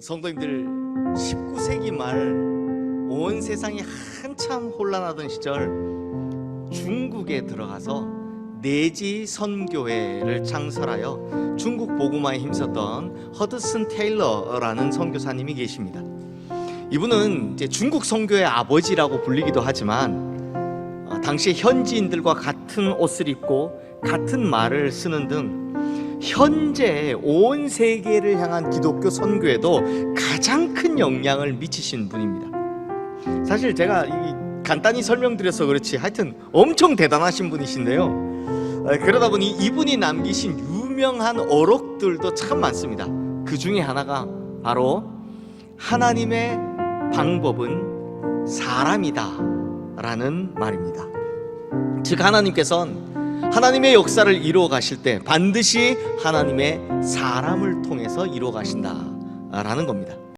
성도님들 19세기 말 온 세상이 한참 혼란하던 시절 중국에 들어가서 내지 선교회를 창설하여 중국 복음화에 힘썼던 허드슨 테일러라는 선교사님이 계십니다. 이분은 중국 선교의 아버지라고 불리기도 하지만 어, 당시 현지인들과 같은 옷을 입고 같은 말을 쓰는 등 현재 온 세계를 향한 기독교 선교에도 가장 큰 영향을 미치신 분입니다. 사실 제가 이 간단히 설명드려서 그렇지 하여튼 엄청 대단하신 분이신데요. 어, 그러다 보니 이분이 남기신 유명한 어록들도 참 많습니다. 그 중에 하나가 바로 하나님의 방법은 사람이다 라는 말입니다. 즉 하나님께서는 하나님의 역사를 이루어 가실 때 반드시 하나님의 사람을 통해서 이루어 가신다라는 겁니다.